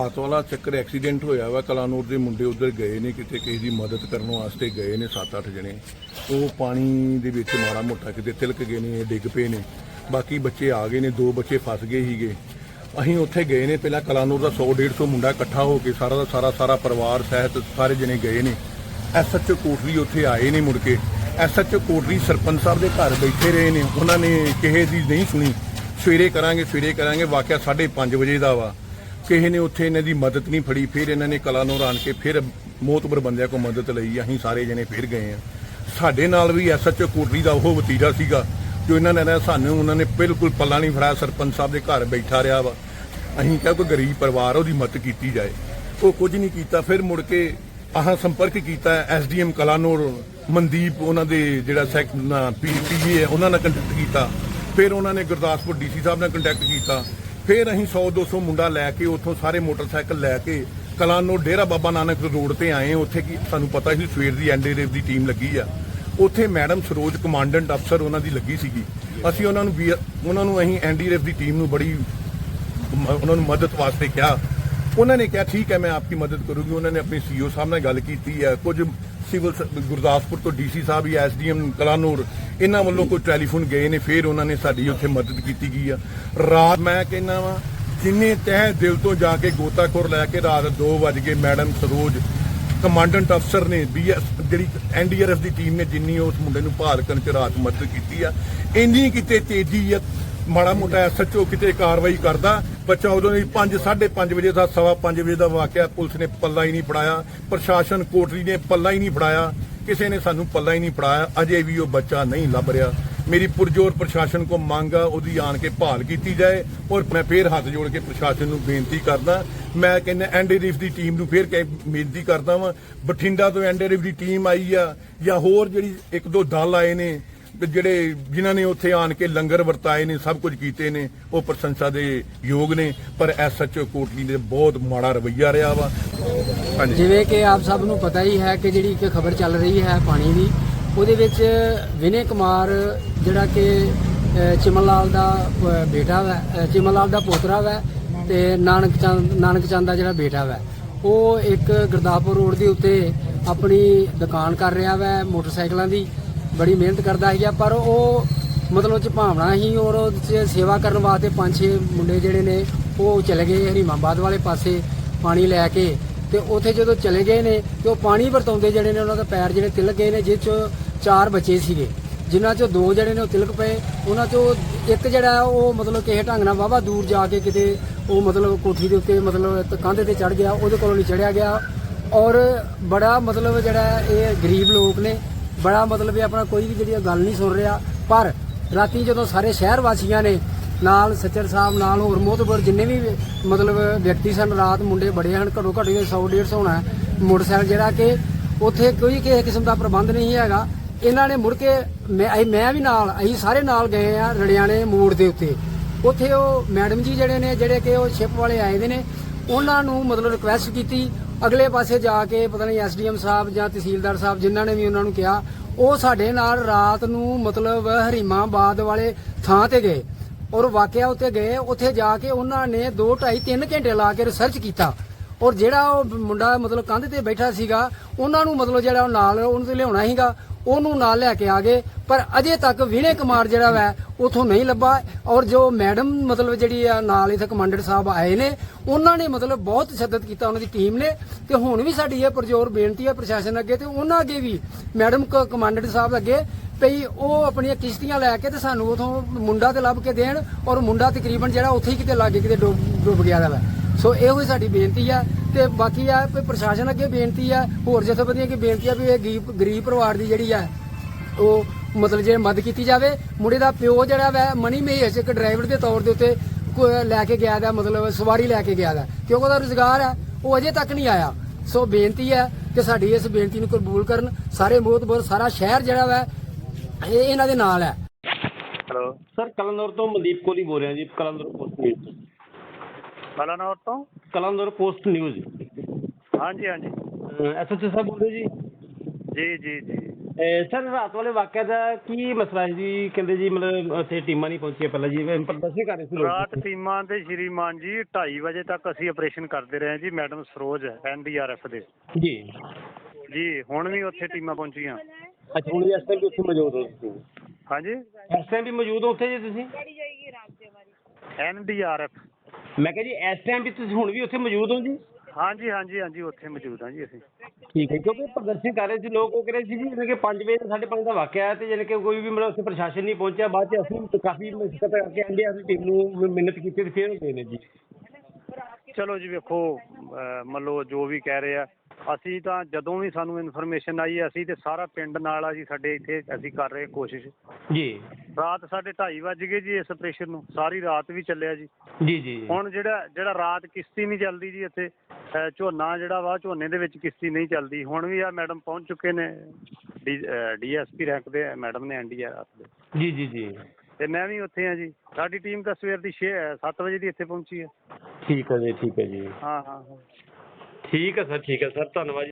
ਰਾਤ ਵਾਲਾ ਚੱਕਰ ਐਕਸੀਡੈਂਟ ਹੋਇਆ ਵਾ, ਕਲਾਨੌਰ ਦੇ ਮੁੰਡੇ ਉਧਰ ਗਏ ਨੇ, ਕਿਤੇ ਕਿਸੇ ਦੀ ਮਦਦ ਕਰਨ ਵਾਸਤੇ ਗਏ ਨੇ 7-8 ਜਣੇ। ਉਹ ਪਾਣੀ ਦੇ ਵਿੱਚ ਮਾੜਾ ਮੋਟਾ ਕਿਤੇ ਤਿਲਕ ਗਏ ਨੇ, ਡਿੱਗ ਪਏ ਨੇ। ਬਾਕੀ ਬੱਚੇ ਆ ਗਏ ਨੇ, ਦੋ ਬੱਚੇ ਫਸ ਗਏ ਸੀਗੇ। ਅਸੀਂ ਉੱਥੇ ਗਏ ਨੇ, ਪਹਿਲਾਂ ਕਲਾਨੌਰ ਦਾ 100 150 ਮੁੰਡਾ ਇਕੱਠਾ ਹੋ ਕੇ ਸਾਰਾ ਦਾ ਸਾਰਾ ਸਾਰਾ ਪਰਿਵਾਰ, ਸਹਿਤ ਸਾਰੇ ਜਣੇ ਗਏ ਨੇ। ਐਸਐਚਓ ਕੋਟਲੀ ਉੱਥੇ ਆਏ ਨੇ ਮੁੜ ਕੇ। ਐਸਐਚਓ ਕੋਟਲੀ ਸਰਪੰਚ ਸਾਹਿਬ ਦੇ ਘਰ ਬੈਠੇ ਰਹੇ ਨੇ। ਉਹਨਾਂ ਨੇ ਕਿਸੇ ਦੀ ਨਹੀਂ ਸੁਣੀ। ਸਵੇਰੇ ਕਰਾਂਗੇ ਸਵੇਰੇ ਕਰਾਂਗੇ, ਵਾਕਿਆ 5:30 ਵਜੇ ਦਾ ਵਾ। ਕਿਸੇ ਨੇ ਉੱਥੇ ਇਹਨਾਂ ਦੀ ਮਦਦ ਨਹੀਂ ਫੜੀ, ਫਿਰ ਇਹਨਾਂ ਨੇ ਕਲਾਨੌਰ ਆਣ ਕੇ ਫਿਰ ਮੋਤਬਰ ਬੰਦਿਆਂ ਕੋ ਮਦਦ ਲਈ। ਅਸੀਂ ਸਾਰੇ ਜਣੇ ਫਿਰ ਗਏ ਆ ਸਾਡੇ ਨਾਲ ਵੀ ਐਸਐਚਓ ਕੋਟਲੀ ਦਾ ਉਹ ਵਤੀਰਾ ਸੀਗਾ, ਜੋ ਇਹਨਾਂ ਨੇ ਸਾਨੂੰ, ਉਹਨਾਂ ਨੇ ਬਿਲਕੁਲ ਪੱਲਾ ਨਹੀਂ ਫੜਾਇਆ, ਸਰਪੰਚ ਸਾਹਿਬ ਦੇ ਘਰ ਬੈਠਾ ਰਿਹਾ ਵਾ। ਅਸੀਂ ਕਿਹਾ ਕੋਈ ਗਰੀਬ ਪਰਿਵਾਰ ਉਹਦੀ ਮਦਦ ਕੀਤੀ ਜਾਏ। ਉਹ ਕੁਝ ਨਹੀਂ ਕੀਤਾ। ਫਿਰ ਮੁੜ ਕੇ ਆਹ ਸੰਪਰਕ ਕੀਤਾ ਐਸਡੀਐਮ ਕਲਾਨੌਰ ਮਨਦੀਪ, ਉਹਨਾਂ ਦੇ ਜਿਹੜਾ ਸੈਕ ਪੀਪੀਜੀ ਹੈ ਉਹਨਾਂ ਨਾਲ ਕੰਟੈਕਟ ਕੀਤਾ। ਫਿਰ ਉਹਨਾਂ ਨੇ ਗੁਰਦਾਸਪੁਰ ਡੀਸੀ ਸਾਹਿਬ ਨਾਲ ਕੰਟੈਕਟ ਕੀਤਾ। ਫਿਰ ਅਸੀਂ 100 200 ਮੁੰਡਾ ਲੈ ਕੇ ਉੱਥੋਂ ਸਾਰੇ ਮੋਟਰਸਾਈਕਲ ਲੈ ਕੇ ਕਲਾਨੌਰ ਡੇਰਾ ਬਾਬਾ ਨਾਨਕ ਰੋਡ ਤੇ ਆਏ ਉੱਥੇ ਕੀ ਸਾਨੂੰ ਪਤਾ ਸੀ ਸਵੇਰ ਦੀ ਐਨਡੀਆਰਐਫ ਦੀ ਟੀਮ ਲੱਗੀ ਆ। ਉੱਥੇ ਮੈਡਮ ਸਰੋਜ, ਕਮਾਂਡੈਂਟ ਅਫਸਰ ਉਹਨਾਂ ਦੀ ਲੱਗੀ ਸੀਗੀ। ਅਸੀਂ ਉਹਨਾਂ ਨੂੰ ਵੀ, ਉਹਨਾਂ ਨੂੰ ਅਸੀਂ ਐਨਡੀਆਰਐਫ ਦੀ ਟੀਮ ਨੂੰ ਬੜੀ ਉਹਨਾਂ ਨੂੰ ਮਦਦ ਵਾਸਤੇ ਕਿਹਾ। ਉਹਨਾਂ ਨੇ ਕਿਹਾ, ਠੀਕ ਹੈ, ਮੈਂ ਆਪਕੀ ਮਦਦ ਕਰੂੰਗੀ। ਉਹਨਾਂ ਨੇ ਆਪਣੇ ਸੀਓ ਸਾਹਿਬ ਨਾਲ ਗੱਲ ਕੀਤੀ ਹੈ ਕੁਝ ਸਿਵਲ ਗੁਰਦਾਸਪੁਰ ਤੋਂ ਡੀਸੀ ਸਾਹਿਬ ਜਾਂ ਐਸਡੀਐਮ ਕਲਾਨੂਰ, ਇਹਨਾਂ ਵੱਲੋਂ ਕੋਈ ਟੈਲੀਫੋਨ ਗਏ ਨੇ, ਫਿਰ ਉਹਨਾਂ ਨੇ ਸਾਡੀ ਉੱਥੇ ਮਦਦ ਕੀਤੀ ਗਈ ਆ। ਰਾਤ ਮੈਂ ਕਹਿੰਦਾ ਵਾ, ਜਿੰਨੇ ਤਹਿ ਦਿਲ ਤੋਂ ਜਾ ਕੇ ਗੋਤਾਖੋਰ ਲੈ ਕੇ ਰਾਤ 2 ਵਜੇ ਮੈਡਮ ਸਰੋਜ ਕਮਾਂਡੈਂਟ ਅਫਸਰ ਨੇ ਬੀਐਸ ਜਿਹੜੀ ਐਨਡੀਆਰਐਫ ਦੀ ਟੀਮ ਨੇ ਜਿੰਨੀ ਉਸ ਮੁੰਡੇ ਨੂੰ ਭਾਲ ਕਰਨ ਚ ਰਾਤ ਮਦਦ ਕੀਤੀ ਆ। ਇੰਨੀ ਕਿਤੇ ਤੇਜ਼ੀ ਆ, ਮਾੜਾ ਮੋਟਾ ਐਸਐਚਓ ਕਿਤੇ ਕਾਰਵਾਈ ਕਰਦਾ ਬੱਚਾ ਉਦੋਂ ਹੀ 5 5:30 ਵਜੇ ਦਾ, ਸਵਾ 5 ਵਜੇ ਦਾ ਵਾਕਿਆ ਪੁਲਿਸ ਨੇ ਪੱਲਾ ਹੀ ਨਹੀਂ ਫੜਾਇਆ, ਪ੍ਰਸ਼ਾਸਨ ਕੋਟਰੀ ਨੇ ਪੱਲਾ ਹੀ ਨਹੀਂ ਫੜਾਇਆ, ਕਿਸੇ ਨੇ ਸਾਨੂੰ ਪੱਲਾ ਹੀ ਨਹੀਂ ਫੜਾਇਆ, ਅਜੇ ਵੀ ਉਹ ਬੱਚਾ ਨਹੀਂ ਲੱਭ ਰਿਹਾ। ਮੇਰੀ ਪੁਰਜੋਰ ਪ੍ਰਸ਼ਾਸਨ ਕੋ ਮੰਗ ਆ, ਉਹਦੀ ਆਣ ਕੇ ਭਾਲ ਕੀਤੀ ਜਾਏ ਔਰ ਮੈਂ ਫੇਰ ਹੱਥ ਜੋੜ ਕੇ ਪ੍ਰਸ਼ਾਸਨ ਨੂੰ ਬੇਨਤੀ ਕਰਦਾ, ਮੈਂ ਕਹਿੰਦਾ ਐਨਡੀਆਰਐਫ ਦੀ ਟੀਮ ਨੂੰ ਫੇਰ ਬੇਨਤੀ ਕਰਦਾ ਵਾਂ, ਬਠਿੰਡਾ ਤੋਂ ਐਨਡੀਆਰਐਫ ਦੀ ਟੀਮ ਆਈ ਆ ਜਾਂ ਹੋਰ ਜਿਹੜੀ ਇੱਕ ਦੋ ਦਲ ਆਏ ਨੇ ਜਿਹੜੇ ਜਿਨ੍ਹਾਂ ਨੇ ਉੱਥੇ ਆਣ ਕੇ ਲੰਗਰ ਵਰਤਾਏ ਨੇ, ਸਭ ਕੁਝ ਕੀਤੇ ਨੇ, ਉਹ ਪ੍ਰਸ਼ੰਸਾ ਦੇ ਯੋਗ ਨੇ। ਪਰ ਐਸਐਚਓ ਕੋਟਲੀ ਦੇ ਬਹੁਤ ਮਾੜਾ ਰਵੱਈਆ ਰਿਹਾ ਵਾ। ਜਿਵੇਂ ਕਿ ਆਪ ਸਭ ਨੂੰ ਪਤਾ ਹੀ ਹੈ ਕਿ ਜਿਹੜੀ ਇੱਕ ਖਬਰ ਚੱਲ ਰਹੀ ਹੈ ਪਾਣੀ ਦੀ, ਉਹਦੇ ਵਿੱਚ ਵਿਨੇ ਕੁਮਾਰ ਜਿਹੜਾ ਕਿ ਚਿਮਨ ਲਾਲ ਦਾ ਬੇਟਾ ਵਾ ਚਿਮਨ ਲਾਲ ਦਾ ਪੋਤਰਾ ਵਾ ਤੇ ਨਾਨਕ ਚੰਦ ਨਾਨਕ ਚੰਦ ਦਾ ਜਿਹੜਾ ਬੇਟਾ ਵਾ, ਉਹ ਇੱਕ ਗੁਰਦਾਸਪੁਰ ਰੋਡ ਦੇ ਉੱਤੇ ਆਪਣੀ ਦੁਕਾਨ ਕਰ ਰਿਹਾ ਵਾ ਮੋਟਰਸਾਈਕਲਾਂ ਦੀ। ਬੜੀ ਮਿਹਨਤ ਕਰਦਾ ਸੀਗਾ, ਪਰ ਉਹ ਮਤਲਬ ਚ ਭਾਵਨਾ ਹੀ ਔਰ ਉਹਦੇ ਚ ਸੇਵਾ ਕਰਨ ਵਾਸਤੇ ਪੰਜ ਛੇ ਮੁੰਡੇ ਜਿਹੜੇ ਨੇ, ਉਹ ਚਲੇ ਗਏ ਹਰੀਮਾਬਾਦ ਵਾਲੇ ਪਾਸੇ ਪਾਣੀ ਲੈ ਕੇ ਤੇ ਉੱਥੇ ਜਦੋਂ ਚਲੇ ਗਏ ਨੇ ਤੇ ਉਹ ਪਾਣੀ ਵਰਤਾਉਂਦੇ ਜਿਹੜੇ ਨੇ, ਉਹਨਾਂ ਦੇ ਪੈਰ ਜਿਹੜੇ ਤਿਲਕ ਗਏ ਨੇ ਜਿਸ ਚ ਚਾਰ ਬੱਚੇ ਸੀਗੇ, ਜਿਨ੍ਹਾਂ ਚੋਂ ਦੋ ਜਿਹੜੇ ਨੇ ਉਹ ਤਿਲਕ ਪਏ, ਉਹਨਾਂ ਚੋਂ ਇੱਕ ਜਿਹੜਾ ਉਹ ਮਤਲਬ ਕਿਸੇ ਢੰਗ ਨਾਲ ਵਾਵਾ ਦੂਰ ਜਾ ਕੇ ਕਿਤੇ ਉਹ ਮਤਲਬ ਕੋਠੀ ਦੇ ਉੱਤੇ ਮਤਲਬ ਕੰਧ ਤੇ ਚੜ ਗਿਆ, ਉਹਦੇ ਕੋਲੋਂ ਨਹੀਂ ਚੜਿਆ ਗਿਆ ਔਰ ਬੜਾ ਮਤਲਬ ਜਿਹੜਾ ਇਹ ਗਰੀਬ ਲੋਕ ਨੇ ਬੜਾ ਮਤਲਬ ਇਹ ਆਪਣਾ ਕੋਈ ਵੀ ਜਿਹੜੀ ਗੱਲ ਨਹੀਂ ਸੁਣ ਰਿਹਾ। ਪਰ ਰਾਤੀ ਜਦੋਂ ਸਾਰੇ ਸ਼ਹਿਰ ਵਾਸੀਆਂ ਨੇ ਨਾਲ ਸੱਚਰ ਸਾਹਿਬ, ਨਾਲ ਹੋਰ ਮੋਹਤਬਰ ਜਿੰਨੇ ਵੀ ਮਤਲਬ ਵਿਅਕਤੀ ਸਨ, ਰਾਤ ਮੁੰਡੇ ਬੜੇ ਹਨ, ਘੱਟੋ ਘੱਟ 100 150 ਹੋਣਾ ਮੋਟਰਸਾਈਕਲ ਜਿਹੜਾ ਕਿ ਉੱਥੇ ਕੋਈ ਕਿਸੇ ਕਿਸਮ ਦਾ ਪ੍ਰਬੰਧ ਨਹੀਂ ਹੈਗਾ। ਇਹਨਾਂ ਨੇ ਮੁੜ ਕੇ ਮੈਂ, ਅਸੀਂ- ਮੈਂ ਵੀ ਨਾਲ, ਅਸੀਂ ਸਾਰੇ ਨਾਲ ਗਏ ਆ ਰੜਿਆਣੇ ਮੋੜ ਦੇ ਉੱਤੇ। ਉੱਥੇ ਉਹ ਮੈਡਮ ਜੀ ਜਿਹੜੇ ਨੇ, ਜਿਹੜੇ ਕਿ ਉਹ ਸ਼ਿਪ ਵਾਲੇ ਆਏ ਦੇ ਨੇ, ਉਹਨਾਂ ਨੂੰ ਮਤਲਬ ਰਿਕੁਐਸਟ ਕੀਤੀ। ਅਗਲੇ ਪਾਸੇ ਜਾ ਕੇ ਪਤਾ ਨਹੀਂ ਐਸਡੀਐਮ ਸਾਹਿਬ ਜਾਂ ਤਹਿਸੀਲਦਾਰ ਸਾਹਿਬ ਜਿਨ੍ਹਾਂ ਨੇ ਵੀ ਉਹਨਾਂ ਨੂੰ ਕਿਹਾ, ਉਹ ਸਾਡੇ ਨਾਲ ਰਾਤ ਨੂੰ ਮਤਲਬ ਹਰੀਮਾਬਾਦ ਵਾਲੇ ਥਾਂ ਤੇ ਗਏ ਔਰ ਵਾਕਿਆ ਉੱਤੇ ਗਏ, ਉੱਥੇ ਜਾ ਕੇ ਉਹਨਾਂ ਨੇ 2 2.5 3 ਘੰਟੇ ਲਾ ਕੇ ਰਿਸਰਚ ਕੀਤਾ। ਔਰ ਜਿਹੜਾ ਉਹ ਮੁੰਡਾ ਮਤਲਬ ਕੰਧ ਤੇ ਬੈਠਾ ਸੀਗਾ, ਉਹਨਾਂ ਨੂੰ ਮਤਲਬ ਜਿਹੜਾ ਉਹ ਨਾਲ ਉਹਨੂੰ ਤੇ ਲਿਆਉਣਾ ਸੀਗਾ, ਉਹਨੂੰ ਨਾਲ ਲੈ ਕੇ ਆ ਗਏ। ਪਰ ਅਜੇ ਤੱਕ ਵਿਨੇ ਕੁਮਾਰ ਜਿਹੜਾ ਵੈ, ਉਥੋਂ ਨਹੀਂ ਲੱਭਾ। ਔਰ ਜੋ ਮੈਡਮ ਮਤਲਬ ਜਿਹੜੀ ਆ ਨਾਲ ਇਥੇ ਕਮਾਂਡਰ ਸਾਹਿਬ ਆਏ ਨੇ, ਉਹਨਾਂ ਨੇ ਮਤਲਬ ਬਹੁਤ ਤਸ਼ੱਦਦ ਕੀਤਾ ਉਹਨਾਂ ਦੀ ਟੀਮ ਨੇ। ਤੇ ਹੁਣ ਵੀ ਸਾਡੀ ਇਹ ਪ੍ਰਜੋਰ ਬੇਨਤੀ ਹੈ ਪ੍ਰਸ਼ਾਸਨ ਅੱਗੇ ਤੇ ਉਹਨਾਂ ਅੱਗੇ ਵੀ ਮੈਡਮ ਕ- ਕਮਾਂਡਰ ਸਾਹਿਬ ਅੱਗੇ ਭਈ ਉਹ ਆਪਣੀਆਂ ਕਿਸ਼ਤੀਆਂ ਲੈ ਕੇ ਤੇ ਸਾਨੂੰ ਉਥੋਂ ਮੁੰਡਾ ਤੇ ਲੱਭ ਕੇ ਦੇਣ। ਔਰ ਮੁੰਡਾ ਤਕਰੀਬਨ ਜਿਹੜਾ ਉੱਥੇ ਹੀ ਕਿਤੇ ਲਾਗੇ ਕਿਤੇ ਡੁੱਬ ਗਿਆ ਦਾ ਵਾ। ਸੋ ਇਹੋ ਹੀ ਸਾਡੀ ਬੇਨਤੀ ਆ ਤੇ ਬਾਕੀ ਆ ਵੀ ਪ੍ਰਸ਼ਾਸਨ ਅੱਗੇ ਬੇਨਤੀ ਆ ਹੋਰ ਜਥੇਬੰਦੀਆਂ ਅੱਗੇ ਬੇਨਤੀ ਆ ਵੀ ਇਹ ਗਰੀਬ ਗਰੀਬ ਪਰਿਵਾਰ ਦੀ ਜਿਹੜੀ ਆ ਉਹ ਮਤਲਬ ਜੇ ਮਦਦ ਕੀਤੀ ਜਾਵੇ ਮੁੰਡੇ ਦਾ ਪਿਓ ਜਿਹੜਾ ਵਾ ਮਨੀ ਮਹੇਸ਼ ਇੱਕ ਡਰਾਈਵਰ ਦੇ ਤੌਰ ਦੇ ਉੱਤੇ ਲੈ ਕੇ ਗਿਆ ਦਾ ਮਤਲਬ ਸਵਾਰੀ ਲੈ ਕੇ ਗਿਆ ਦਾ ਕਿਉਂਕਿ ਉਹਦਾ ਰੁਜ਼ਗਾਰ ਆ ਉਹ ਅਜੇ ਤੱਕ ਨਹੀਂ ਆਇਆ। ਸੋ ਬੇਨਤੀ ਹੈ ਕਿ ਸਾਡੀ ਇਸ ਬੇਨਤੀ ਨੂੰ ਕਬੂਲ ਕਰਨ ਸਾਰੇ ਮੋਹਤਬਰ ਸਾਰਾ ਸ਼ਹਿਰ ਜਿਹੜਾ ਵਾ ਇਹ ਇਹਨਾਂ ਦੇ ਨਾਲ ਹੈ। ਹੈਲੋ। ਸਰ ਕਲਨੌਰ ਤੋਂ ਮਨਦੀਪ ਕੋਹਲੀ ਬੋਲ ਰਿਹਾ ਜੀ ਕਲਨੌਰ ਪੋਸਟ ਨਿਊਜ਼ ਕਲਾਨੌਰ ਤੋਂ? Kalanaur post news. ਹਾਂਜੀ ਹਾਂਜੀ। ਐਸਐਚਓ ਸਾਹਿਬ ਬੋਲ ਰਹੇ ਜੀ ਜੀ ਜੀ। ਜੀ ਸਰ ਰਾਤ ਵਾਲੇ ਵਾਕਿਆ ਦਾ ਕੀ ਮਸਲਾ ਹੈ ਜੀ? ਕਹਿੰਦੇ ਜੀ ਮਤਲਬ ਉੱਥੇ ਟੀਮਾਂ ਨਹੀਂ ਪਹੁੰਚੀਆਂ ਪਹਿਲਾਂ ਜੀ। ਪ੍ਰਦਰਸ਼ਨ ਕਰ ਰਹੇ ਸੀ ਲੋਕ ਰਾਤ ਟੀਮਾਂ ਦੇ ਸ਼੍ਰੀਮਾਨ ਜੀ 2:30 ਵਜੇ ਤੱਕ ਅਸੀਂ ਆਪਰੇਸ਼ਨ ਕਰਦੇ ਰਹੇ ਜੀ ਮੈਡਮ ਸਰੋਜ ਐਨਡੀਆਰਐਫ ਦੇ। ਜੀ। ਜੀ ਹੁਣ ਵੀ ਉੱਥੇ ਟੀਮਾਂ ਪਹੁੰਚੀਆਂ। ਅੱਛਾ ਹੁਣ ਵੀ ਇਸ ਟਾਈਮ ਵੀ ਉੱਥੇ ਮੌਜੂਦ ਹੋ ਤੁਸੀਂ। ਹਾਂਜੀ। ਇਸ ਟਾਈਮ ਵੀ ਮੌਜੂਦ ਹੋ ਉੱਥੇ ਜੀ ਤੁਸੀਂ? ਐਨਡੀਆਰਐਫ ਮੈਂ ਕਿਹਾ ਜੀ ਇਸ ਟਾਈਮ ਵੀ ਤੁਸੀਂ ਹੁਣ ਵੀ ਉੱਥੇ ਮੌਜੂਦ ਹੋ ਜੀ? ਹਾਂਜੀ ਹਾਂਜੀ ਹਾਂਜੀ ਉੱਥੇ ਮੌਜੂਦ ਹਾਂ ਜੀ ਅਸੀਂ। ਠੀਕ ਹੈ ਕਿਉਂਕਿ ਪ੍ਰਦਰਸ਼ਨ ਕਰ ਰਹੇ ਸੀ ਲੋਕ ਉਹ ਕਹਿ ਰਹੇ ਸੀ ਜੀ ਜਿਵੇਂ ਕਿ 5 ਵਜੇ ਸਾਢੇ ਪੰਜ ਦਾ ਵਾਕਿਆ ਹੈ ਤੇ ਜਾਣੀ ਕਿ ਕੋਈ ਵੀ ਮਤਲਬ ਉੱਥੇ ਪ੍ਰਸ਼ਾਸਨ ਨਹੀਂ ਪਹੁੰਚਿਆ ਬਾਅਦ ਚ ਅਸੀਂ ਕਾਫੀ ਮੁਸ਼ਕਲ ਕਰਕੇ ਆਂਦੇ ਆ ਟੀਮ ਨੂੰ ਮਿਹਨਤ ਕੀਤੀ ਤੇ ਫੇਰ ਹੋਏ ਨੇ ਜੀ। ਚਲੋ ਜੀ ਵੇਖੋ ਮੰਨ ਲਓ ਜੋ ਵੀ ਕਹਿ ਰਹੇ ਆ ਅਸੀਂ ਤਾਂ ਜਦੋਂ ਵੀ ਸਾਨੂੰ ਇਨਫੋਰਮੇਸ਼ਨ ਆਈ ਅਸੀਂ ਤੇ ਸਾਰਾ ਪਿੰਡ ਨਾਲ ਆ ਜੀ ਸਾਡੇ ਇੱਥੇ ਅਸੀਂ ਕਰ ਰਹੇ ਕੋਸ਼ਿਸ਼। ਜੀ। ਰਾਤ ਸਾਡੇ 2:30 ਵੱਜ ਗਏ ਜੀ ਇਸ ਆਪਰੇਸ਼ਨ ਨੂੰ ਸਾਰੀ ਰਾਤ ਵੀ ਚੱਲਿਆ ਜੀ। ਜੀ ਜੀ ਹੁਣ ਜਿਹੜਾ ਜਿਹੜਾ ਰਾਤ ਕਿਸ਼ਤੀ ਨਹੀਂ ਚੱਲਦੀ ਜੀ ਇੱਥੇ ਝੋਨਾ ਜਿਹੜਾ ਵਾ ਝੋਨੇ ਦੇ ਵਿੱਚ ਕਿਸ਼ਤੀ ਨਹੀਂ ਚੱਲਦੀ। ਹੁਣ ਵੀ ਆ ਮੈਡਮ ਪਹੁੰਚ ਚੁੱਕੇ ਨੇ ਡੀਐਸਪੀ ਰੈਂਕ ਦੇ ਮੈਡਮ ਨੇ ਐਨਡੀਆਰ ਦੇ। ਜੀ ਜੀ ਜੀ। ਤੇ ਮੈਂ ਵੀ ਉੱਥੇ ਆ ਜੀ। ਸਾਡੀ ਟੀਮ ਤਾਂ ਸਵੇਰ ਦੀ 6 7 ਵਜੇ ਦੀ ਇੱਥੇ ਪਹੁੰਚੀ ਹੈ। ਠੀਕ ਹੈ ਜੀ ਠੀਕ ਹੈ ਜੀ। ਹਾਂ ਹਾਂ। ਠੀਕ ਹੈ ਸਰ ਠੀਕ ਹੈ ਸਰ ਧੰਨਵਾਦ ਜੀ।